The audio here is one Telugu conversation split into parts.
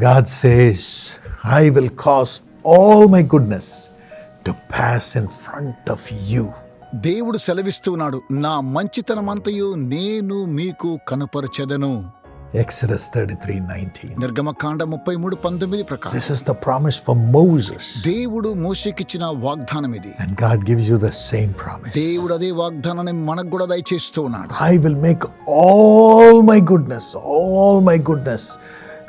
God says, I will cause all my goodness to pass in front of you. దేవుడు సెలవిస్తున్నాడు నా మంచితనమంతయు నేను మీకు కనుపరచెదను Exodus 33 19. నిర్గమకాండ ముప్పై మూడు పంతొమ్మిది ప్రకారం This is the promise for Moses. దేవుడు మోషకిచ్చిన వాగ్దానం ఇది And God gives you the same promise. దేవుడు అదే వాగ్దానాన్ని మనకు కూడా దయచేస్తూ ఉన్నాడు I will make all my goodness, all my goodness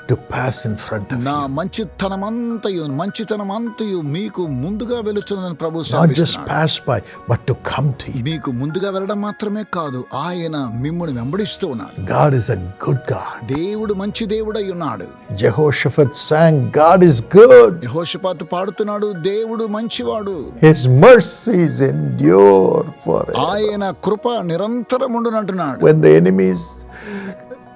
to pass in front of నా you. మంచితనమంతయు మంచితనమంతయు మీకు ముందుగా వెళుచున్నదని ప్రభు Not just సెలవిస్తున్నాడు. pass by, but to come to you. మీకు ముందుగా వెళ్ళడం మాత్రమే కాదు ఆయన మిమ్మల్ని వెంబడిస్తూ ఉన్నాడు God is a good God. దేవుడు మంచి దేవుడై ఉన్నాడు Jehoshaphat sang, God is good. యెహోషాపాతు పాడుతున్నాడు దేవుడు మంచివాడు His mercies endure forever. ఆయన కృప నిరంతరం ఉండునంటున్నాడు When the enemies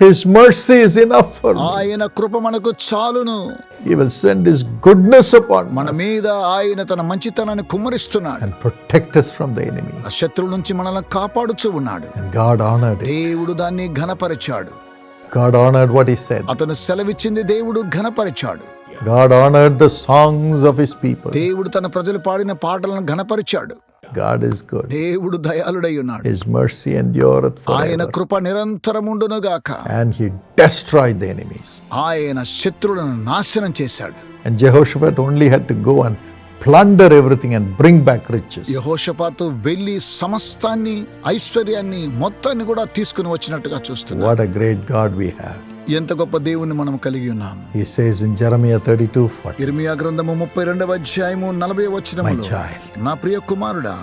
His mercy is enough for me. ఆయన కృప మనకు చాలును He will send His goodness upon మన మీద ఆయన తన మంచితనాన్ని కుమ్మరిస్తున్నాడు and protect us from the enemy. ఆ శత్రువు నుంచి మనల్ని కాపాడుచూ ఉన్నాడు And God honored it. దేవుడు దాన్ని ఘనపరిచాడు God honored what He said. అతను సెలవిచ్చింది దేవుడు ఘనపరిచాడు God honored the songs of His people. దేవుడు తన ప్రజలు పాడిన పాటలను ఘనపరిచాడు God is good. దేవుడు దయాళుడై ఉన్నాడు His mercy endureth ఆయన forever. Krupa నిరంతరముండునుగాక And He destroyed the enemies. ఆయన శత్రువులను నాశనం చేశాడు And Jehoshaphat only had to go and plunder everything and bring back riches. యహోషపాతు వెళ్లి సమస్తాన్ని ఐశ్వర్యాన్ని మొత్తాన్ని కూడా తీసుకుని వచ్చినట్టుగా చూస్తున్నాం What a great God we have. ఎంత గొప్ప దేవుణ్ణి మనం కలిగి ఉన్నాం He says in Jeremiah 32 40, ఇర్మియా గ్రంథము ముప్పై రెండవ అధ్యాయము నలభై My వచనములో child, నా ప్రియ కుమారుడా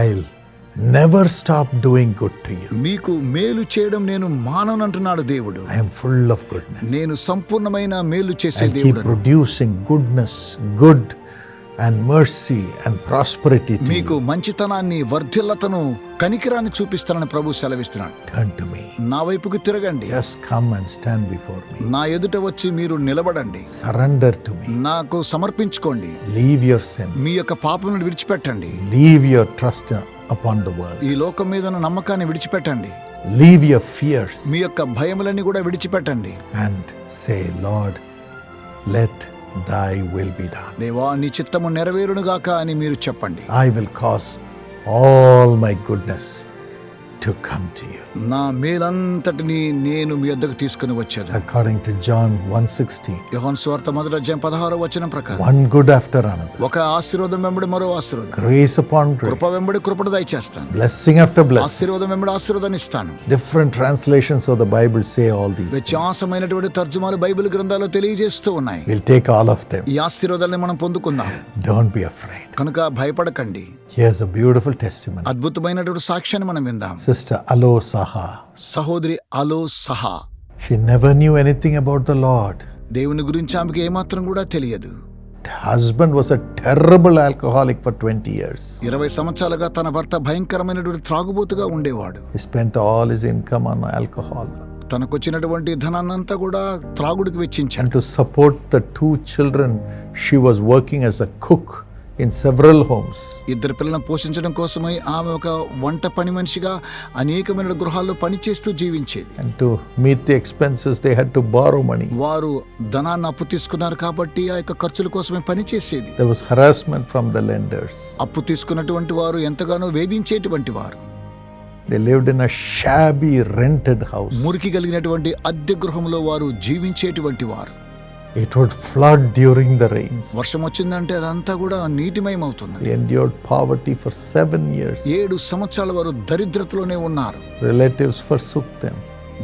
I'll never stop doing good to you. మీకు మేలు చేయడం నేను మాననంటున్నాడు దేవుడు I am full of goodness. నేను సంపూర్ణమైన మేలు చేసే I'll keep దేవుడు producing goodness, good, and mercy and prosperity to మీకు. మంచితనాన్ని వర్ధిల్లతను కనికిరాన్ని చూపిస్తానని ప్రభు సెలవిస్తున్నాడు Turn to me. నా వైపుకు తిరగండి Just come and stand before me. నా ఎదుట వచ్చి మీరు నిలబడండి Surrender to me. నాకు సమర్పించుకోండి Leave your sin. మీ యొక్క పాపమును విడిచిపెట్టండి Leave your trust upon the world. ఈ లోకం మీద నమ్మకాన్ని విడిచిపెట్టండి Leave your fears మీ యొక్క భయములన్నీ కూడా విడిచిపెట్టండి and say, Lord, let thy will be done. దేవా నీ చిత్తము నెరవేరునుగాక అని మీరు చెప్పండి I will cause all my goodness to come to you. నా మేలంతటిని నేను మీ వద్దకు తీసుకుని వచ్చాను According to John 1:16. యోహాను సువార్త మొదటి అధ్యాయం పదహారో వచనం ప్రకారం One good after another. ఒక ఆశీర్వాదం వెంబడి మరో ఆశీర్వాదం Grace upon కృప grace. వెంబడి కృపను దయచేస్తాను Blessing after blessing. ఆశీర్వాదం వెంబడి ఆశీర్వాదాన్ని ఇస్తాను Different translations of the Bible say all these. వ్యత్యాసమైనటువంటి తర్జుమాలు బైబిల్ గ్రంథాలు తెలియజేస్తూ ఉన్నాయి We'll take all of them. ఈ ఆశీర్వాదాన్ని మనం పొందుకుందాం Don't be afraid. కనుక భయపడకండి Here's a beautiful testimony. అద్భుతమైనటువంటి సాక్ష్యాన్ని మనం విందాం Sister Alo Saha. సహోదరి అలో సహా She never knew anything about the Lord. దేవుని గురించి ఆమెకి ఏమాత్రం కూడా తెలియదు The husband was a terrible alcoholic for 20 years. ఇరవై సంవత్సరాలుగా తన భర్త భయంకరమైనటువంటి త్రాగుబోతుగా ఉండేవాడు He spent all his income on alcohol. తనకొచ్చినటువంటి ధనాన్నంతా కూడా త్రాగుడికి వెచ్చించాడు And to support the two children, she was working as a cook in several homes. ఇద్దరు పిల్లలను పోషించడం కోసమై ఆమె ఒక వంట పని మనిషిగా అనేకమైన గృహాల్లో పనిచేస్తూ జీవించేది And to meet the expenses, they had to borrow money. వారు ధనాన్ని అప్పు తీసుకున్నారు కాబట్టి ఆ యొక్క ఖర్చుల కోసమే పనిచేసేది There was harassment from the lenders. అప్పు తీసుకున్నటువంటి వారు ఎంతగానో వేధించేటువంటి వారు They lived in a shabby rented house. మురికి కలిగినటువంటి అద్దె గృహంలో వారు జీవించేటువంటి వారు it would flood during the rains వర్షం వచ్చిందంటే అదంతా కూడా నీటిమయం అవుతుంది and endured poverty for seven years ఏడు సంవత్సరాల వారు దరిద్రతలోనే ఉన్నారు. రిలేటివ్స్ ఫర్ సుక్ దెమ్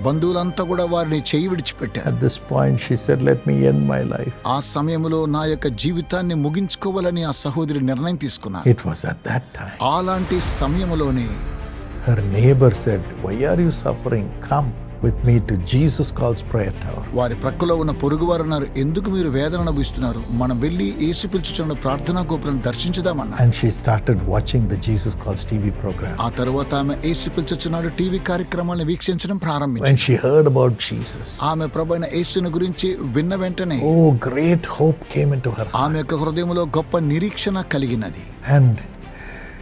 బంధువులంతా కూడా వారిని చేయి విడిచిపెట్టారు. This point she said let me end my life ఆ సమయంలో నా యొక్క జీవితాన్ని ముగించుకోవాలని ఆ సహోదరి నిర్ణయం తీసుకున్నారు. It was at that time అలాంటి సమయంలోనే her neighbour said why are you suffering come with me to Jesus Calls Prayer Tower. వారి ప్రక్కలో ఉన్న పొరుగువారు అన్నారు ఎందుకు మీరు వేదన అనుభవిస్తున్నారు మనం వెళ్ళి యేసు పిలుచుచున్న ప్రార్థనా గోపురం దర్శించుదామన్నారు And she started watching the Jesus Calls TV program. ఆ తరువాత ఆమె యేసు పిలుచుచున్నాడు టీవీ కార్యక్రమాలను వీక్షించడం ప్రారంభించింది When she heard about Jesus, ఆమె ప్రభైన యేసుని గురించి విన్న వెంటనే oh, great hope came into her heart. ఆమె యొక్క హృదయంలో గొప్ప నిరీక్షణ కలిగినది And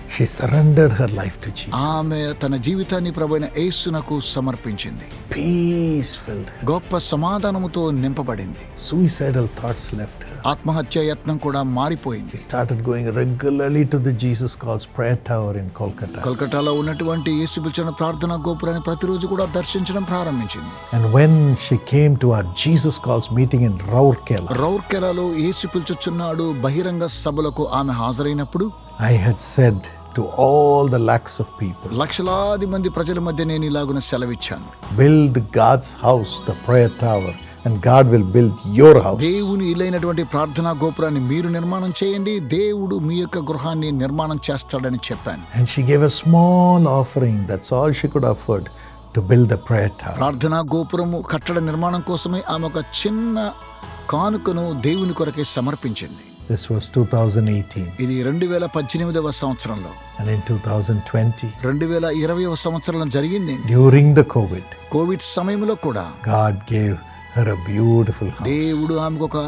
she surrendered her life to Jesus. ఆమె తన జీవితాన్ని ప్రభైన యేసునకు సమర్పించింది Peace filled her. గొప్ప సమాధానముతో నింపబడింది Suicidal thoughts left her. ఆత్మహత్య యత్నం కూడా మారిపోయింది She started going regularly to the Jesus Calls Prayer Tower in Kolkata. కలకటాలో ఉన్నటువంటి యేసు పిలిచిన ప్రార్థనా గోపురాన్ని ప్రతిరోజు కూడా దర్శించడం ప్రారంభించింది And when she came to our Jesus Calls meeting in Raurkela, రౌర్కెలాలో యేసు పిలుచుచున్నాడు బహిరంగ సభలకు ఆమె హాజరైనప్పుడు I had said to all the lakhs of people లక్షలాది మంది ప్రజల మధ్య నేను ఇలాగున సెలవిచ్చాను. Build God's house the prayer tower and God will build your house దేవుని ఇలైనటువంటి ప్రార్థనా గోపురాన్ని మీరు నిర్మాణం చేయండి దేవుడు మీ యొక్క గృహాన్ని నిర్మాణం చేస్తాడని చెప్పాను. And she gave a small offering that's all she could afford to build the prayer tower ప్రార్థనా గోపురము కట్టడ నిర్మాణం కోసమే ఆమె ఒక చిన్న కానుకను దేవుని కొరకే సమర్పించింది. This was 2018. ఇది రెండు వేల పద్దెనిమిదవ సంవత్సరంలో And in 2020, రెండు వేల ఇరవైవ సంవత్సరంలో జరిగింది during the COVID, కోవిడ్ సమయంలో కూడా God gave her a beautiful house. దేవుడు ఆమెకు ఒక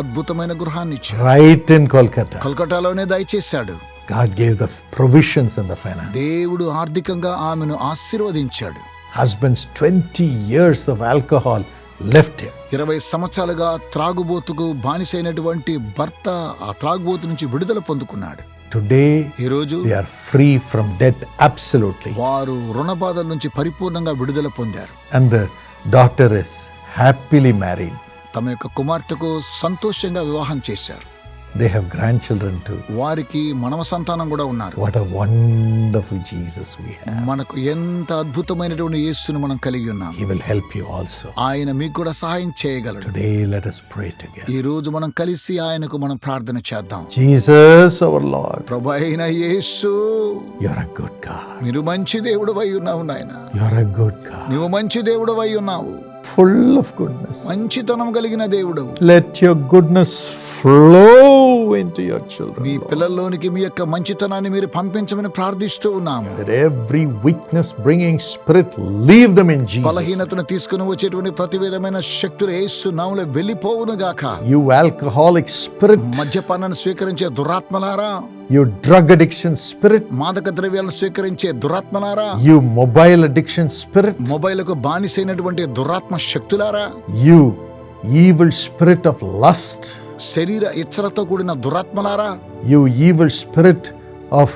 అద్భుతమైన గృహాన్ని ఇచ్చాడు Right in Kolkata. కలకటాలోనే దయచేశాడు God gave the provisions and the finance. దేవుడు ఆర్థికంగా ఆమెను ఆశీర్వదించాడు Husband's 20 years of alcohol him. ఇరవై సంవత్సరాలుగా త్రాగుబోతుకు బానిసైనటువంటి భర్త ఆ త్రాగుబోతు నుంచి విడుదల పొందుకున్నాడు Today, ఈరోజు they are free from debt absolutely. వారు రుణ బాధల నుంచి పరిపూర్ణంగా విడుదల పొందారు And the daughter is happily married. తమ యొక్క కుమార్తెకు సంతోషంగా వివాహం చేశారు They have grandchildren too. వారికి మనవ సంతానం కూడా ఉన్నారు What a wonderful Jesus we have. మనకు ఎంత అద్భుతమైనటువంటి యేసును మనం కలిగి ఉన్నాం He will help you also. ఆయన మీకు కూడా సహాయం చేయగలడు Today, let us pray together. ఈ రోజు మనం కలిసి ఆయనకు మనం ప్రార్థన చేద్దాం Jesus, our Lord, ప్రభు అయిన యేసు you're a good God. మీరు మంచి దేవుడు అయి ఉన్నావు నాయన You're a good God, నువ్వు మంచి దేవుడు అయి ఉన్నావు full of goodness. మంచితనం కలిగిన దేవుడు Let your goodness flow into your children. మీ పిల్లల్లోనికి మీ యొక్క మంచితనాన్ని మీరు పంపించమని ప్రార్థిస్తూ ఉన్నాము Let every weakness bringing spirit leave them in Jesus. బలహీనతను తీసుకుని వచ్చేటువంటి ప్రతి విధమైన శక్తులు యేసు నామలో వెళ్ళిపోవును గాక You alcoholic spirit, మద్యపానాన్ని స్వీకరించే దురాత్మలారా you drug addiction spirit, మాదక ద్రవ్యాలను స్వీకరించే దురాత్మలారా you mobile addiction spirit, మొబైల్కు బానిసైనటువంటి దురాత్మ శక్తులారా you evil spirit of lust, శరీర ఇచ్చలతో కూడిన దురాత్మలారా? You evil spirit of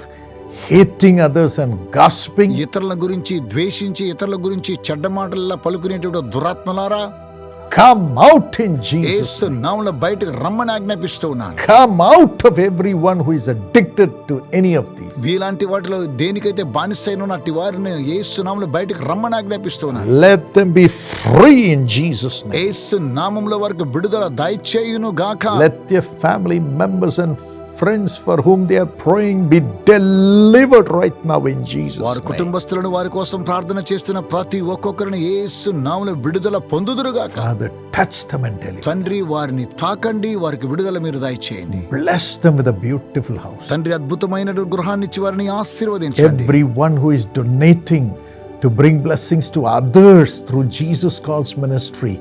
hating others and gossiping, ఇతరుల గురించి ద్వేషించి ఇతరుల గురించి చెడ్డ మాటల్లో పలుకునేటువంటి దురాత్మలారా? come out in Jesus. యేసు నామలో బయటకు రమ్మని ఆజ్ఞాపిస్తూ ఉన్నాను Come out of everyone who is addicted to any of these. వీలాంటి వాటిలో దేనికైతే బానిసైన అట్టి వారిని యేసు నామంలో బయటకు రమ్మని ఆజ్ఞాపిస్తూ ఉన్నాను Let them be free in Jesus' name. యేసు నామంలో వారికి విడుదల దయచేయును గాక Let their family members and friends for whom they are praying be delivered right now in Jesus' వారి name. కుటుంబస్తులను వారి కోసం ప్రార్థన చేస్తున్న ప్రతి ఒక్కొక్కరిని యేసు నామంలో విడుదల పొందుదురుగాక Father, touch them and deliver. తండ్రి వారిని తాకండి వారికి విడుదల మీరు దయచేయండి Bless them with a beautiful house. తండ్రి అద్భుతమైన గృహాన్ని ఇచ్చి వారిని ఆశీర్వదించండి Everyone who is donating to bring blessings to others through Jesus Calls ministry,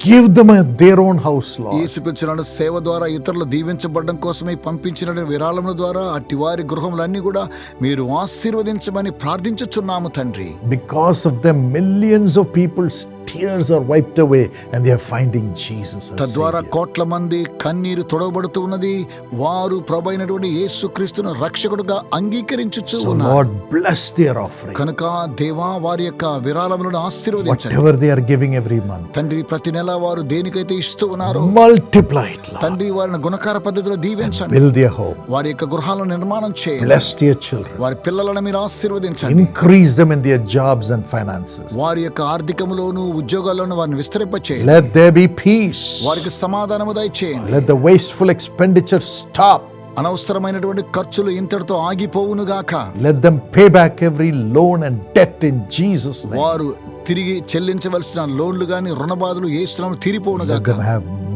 give them a, their own house, Lord. యేసు పిలిచిన సేవ ద్వారా ఇతరులు దీవించబడడం కోసమే పంపించిన విరాళముల ద్వారా అట్టి వారి గృహములన్నీ కూడా మీరు ఆశీర్వదించమని ప్రార్థించుచున్నాము తండ్రి Because of them, millions of people's tears are wiped away and they are finding Jesus. as తద్వారా Savior. కోట్ల మంది కన్నీరు తొడవబడుతూ ఉన్నది వారు ప్రభైనటువంటి యేసు క్రీస్తును రక్షకుడుగా అంగీకరించుచు So, ఉన్నారు Lord, bless their offering. కనుక దేవా వారి యొక్క విరాళములను ఆశీర్వదించండి Whatever they are giving every month, తండ్రి ప్రతి నెల వారు దేనికైతే ఇస్తూ ఉన్నారో multiply it, Lord. తండ్రి వారిని గుణకార పద్ధతిలో దీవించండి Build their home. వారి యొక్క గృహాలను నిర్మాణం చేయండి Bless their children. వారి పిల్లలను మీరు ఆశీర్వదించండి Increase them in their jobs and finances. వారి యొక్క ఆర్థికములోను ఉద్యోగాల్లోనూ వారిని విస్తరింపచేయండి. లెట్ దేర్ బి పీస్ వారికి సమాధానము దయచేయండి. Let the wasteful expenditure stop అనవసరమైనటువంటి ఖర్చులు ఇంతటితో ఆగిపోవును గాక let them pay back every loan and debt in Jesus వారు తిరిగి చెల్లించవలసిన లోన్లు గాని రుణబాధలు ఏ శ్రమలు తీరిపోవును గాక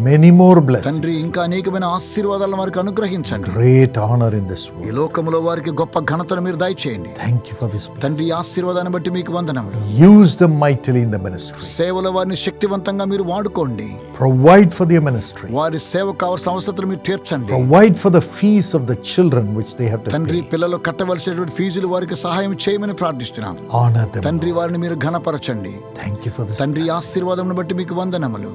many more blessings. తండ్రి ఇంకా అనేకమైన ఆశీర్వాదాలను వారికి అనుగ్రహించండి Great honor in this ఈ. లోకములో వారికి గొప్ప ఘనతను మీరు దయచేయండి you for this blessing. తండ్రి ఆశీర్వాదాన్ని బట్టి మీకు వందనములు Use them mightily in the ministry. సేవలో వారిని శక్తివంతంగా మీరు వాడుకోండి Provide for their ministry. వారి సేవ కావాల్సిన అవసరం మీరు తీర్చండి Provide for the fees of the children which they have to తండ్రి. పిల్లలు కట్టవలసినటువంటి ఫీజులు వారికి సహాయం చేయమని ప్రార్థిస్తున్నాం them. తండ్రి వారిని మీరు ఘనపరచండి Thank you for this. తండ్రి ఈ ఆశీర్వాదం బట్టి మీకు వందనములు.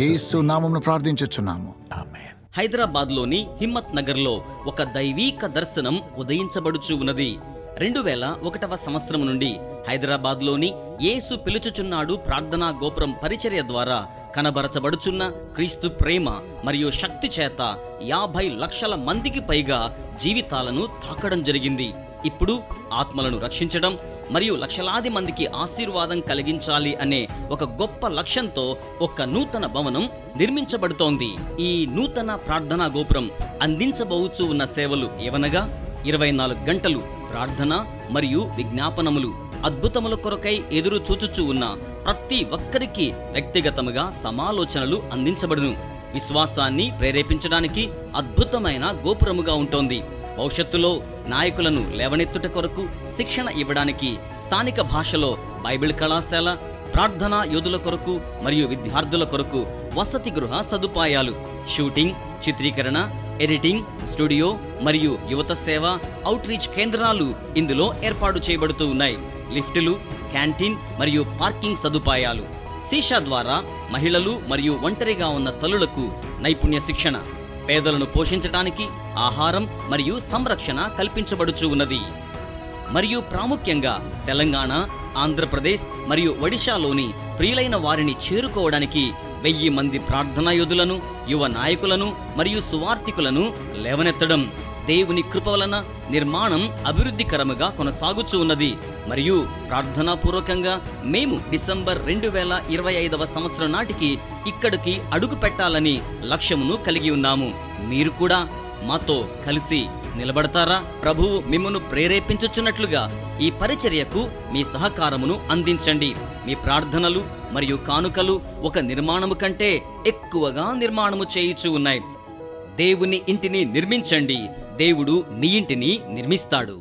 యేసు నామమును ప్రార్థించుచున్నాము Amen. హైదరాబాద్లోని హిమ్మత్ నగర్లో ఒక దైవీక దర్శనం ఉదయించబడుచు ఉన్నది రెండు వేల ఒకటవ సంవత్సరం నుండి హైదరాబాద్లోని యేసు పిలుచుచున్నాడు ప్రార్థనా గోపురం పరిచర్య ద్వారా కనబరచబడుచున్న క్రీస్తు ప్రేమ మరియు శక్తి చేత యాభై లక్షల మందికి పైగా జీవితాలను తాకడం జరిగింది ఇప్పుడు ఆత్మలను రక్షించడం మరియు లక్షలాది మందికి ఆశీర్వాదం కలిగించాలి అనే ఒక గొప్ప లక్ష్యంతో ఒక నూతన భవనం నిర్మించబడుతోంది. ఈ నూతన ప్రార్థనా గోపురం అందించబోచు ఉన్న సేవలు ఏవనగా? ఇరవై నాలుగు గంటలు ప్రార్థన మరియు విజ్ఞాపనములు అద్భుతముల కొరకై ఎదురు చూచుచూ ఉన్న ప్రతి ఒక్కరికి వ్యక్తిగతముగా సమాలోచనలు అందించబడును. విశ్వాసాన్ని ప్రేరేపించడానికి అద్భుతమైన గోపురముగా ఉంటోంది. భవిష్యత్తులో నాయకులను లేవనెత్తుట కొరకు శిక్షణ ఇవ్వడానికి స్థానిక భాషలో బైబిల్ కళాశాల ప్రార్థనా యోధుల కొరకు మరియు విద్యార్థుల కొరకు వసతి గృహ సదుపాయాలు. షూటింగ్ చిత్రీకరణ ఎడిటింగ్ స్టూడియో మరియు యువత సేవ అవుట్రీచ్ కేంద్రాలు ఇందులో ఏర్పాటు చేయబడుతూ ఉన్నాయి. లిఫ్టులు క్యాంటీన్ మరియు పార్కింగ్ సదుపాయాలు. సీషా ద్వారా మహిళలు మరియు ఒంటరిగా ఉన్న తల్లులకు నైపుణ్య శిక్షణ. పేదలను పోషించడానికి ఆహారం మరియు సంరక్షణ కల్పించబడుచు ఉన్నది. మరియు ప్రాముఖ్యంగా తెలంగాణ ఆంధ్రప్రదేశ్ మరియు ఒడిశాలోని ప్రియులైన వారిని చేరుకోవడానికి వెయ్యి మంది ప్రార్థనాయోధులను యువ నాయకులను మరియు సువార్థికులను లేవనెత్తడం. దేవుని కృప వలన నిర్మాణం అభివృద్ధికరముగా కొనసాగుచు ఉన్నది. మరియు ప్రార్థనాపూర్వకంగా మేము డిసెంబర్ రెండు వేల ఇరవై ఐదవ సంవత్సరం నాటికి ఇక్కడికి అడుగు పెట్టాలని లక్ష్యమును కలిగి ఉన్నాము. మీరు కూడా మాతో కలిసి నిలబడతారా? ప్రభువు మిమ్మను ప్రేరేపించుచున్నట్లుగా ఈ పరిచర్యకు మీ సహకారమును అందించండి. మీ ప్రార్థనలు మరియు కానుకలు ఒక నిర్మాణము కంటే ఎక్కువగా నిర్మాణము చేయుచు ఉన్నాయి. దేవుని ఇంటిని నిర్మించండి. దేవుడు నీ ఇంటిని నిర్మిస్తాడు.